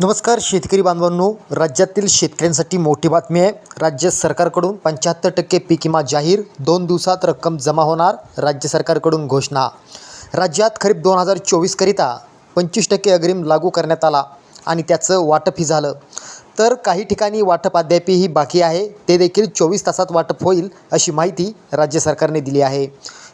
नमस्कार शेतकरी बांधवांनो. राज्यातील शेतकऱ्यांसाठी मोठी बातमी आहे. राज्य सरकारकडून पंच्याहत्तर टक्के पीक विमा जाहीर. दोन दिवसात रक्कम जमा होणार. राज्य सरकारकडून घोषणा. राज्यात खरीप दोन हजार चोवीसकरिता पंचवीस टक्के अग्रिम लागू करण्यात आला आणि त्याचं वाटपही झालं. तर काही ठिकाणी वाटप अद्यापही बाकी आहे. ते देखील चोवीस तासात वाटप होईल अशी माहिती राज्य सरकारने दिली आहे.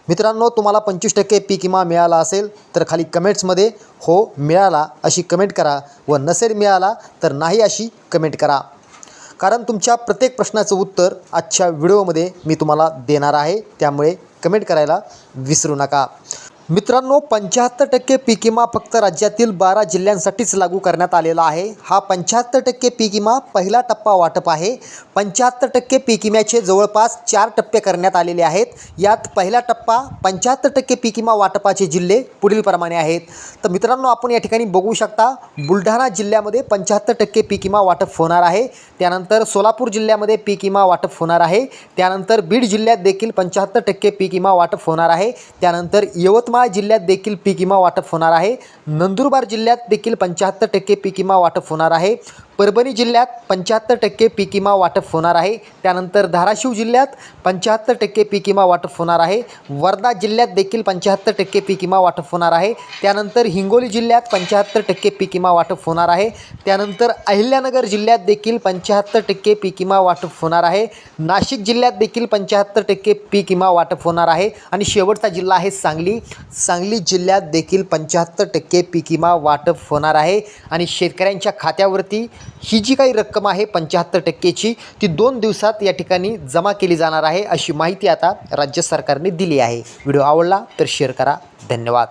मित्रांनो तुम्हाला पंचवीस टक्के पीक विमा मिळाला असेल तर खाली कमेंट्समध्ये हो मिळाला अशी कमेंट करा. व नसेल मिळाला तर नाही अशी कमेंट करा. कारण तुमच्या प्रत्येक प्रश्नाचं उत्तर आजच्या व्हिडिओमध्ये मी तुम्हाला देणार आहे. त्यामुळे कमेंट करायला विसरू नका. मित्रांनो पंच्याहत्तर टक्के पीक विमा फक्त राज्यातील बारा जिल्ह्यांसाठीच लागू करण्यात आलेला आहे. हा पंच्याहत्तर टक्के पीक विमा पहिला टप्पा वाटप आहे. पंच्याहत्तर टक्के पीक विम्याचे जवळपास चार टप्पे करण्यात आलेले आहेत. यात पहिला टप्पा पंच्याहत्तर टक्के पीक विमा वाटपाचे जिल्हे पुढीलप्रमाणे आहेत. तर मित्रांनो आपण या ठिकाणी बघू शकता बुलढाणा जिल्ह्यामध्ये पंच्याहत्तर टक्के पीक विमा वाटप होणार आहे. त्यानंतर सोलापूर जिल्ह्यामध्ये पीक विमा वाटप होणार आहे. त्यानंतर बीड जिल्ह्यात देखील पंच्याहत्तर टक्के पीक विमा वाटप होणार आहे. त्यानंतर यवतमाळ जिल्ह्यात देखील पीक विमा वाटप होणार आहे. नंदुरबार जिल्ह्यात देखील पंच्याहत्तर टक्के पीक विमा वाटप होणार आहे. परभणी जिल्ह्यात पंच्याहत्तर टक्के पीक विमा वाटप होणार आहे. त्यानंतर धाराशिव जिल्ह्यात पंच्याहत्तर टक्के पीक विमा वाटप होणार आहे. वर्धा जिल्ह्यात देखील पंच्याहत्तर टक्के पीक विमा वाटप होणार आहे. त्यानंतर हिंगोली जिल्ह्यात पंच्याहत्तर टक्के पीक विमा वाटप होणार आहे. त्यानंतर अहिल्यानगर जिल्ह्यात देखील पंच्याहत्तर टक्के पीक विमा वाटप होणार आहे. नाशिक जिल्ह्यात देखील पंच्याहत्तर टक्के पीक विमा वाटप होणार आहे. आणि शेवटचा जिल्हा आहे सांगली. सांगली जिल्ह्यात देखील पंच्याहत्तर टक्के पीक विमा वाटप होणार आहे. आणि शेतकऱ्यांच्या खात्यावरती ही जी काही रक्कम आहे पंच्याहत्तर टक्केची ती दोन दिवसात या ठिकाणी जमा केली जाणार आहे अशी माहिती आता राज्य सरकारने दिली आहे. व्हिडिओ आवडला तर शेअर करा. धन्यवाद.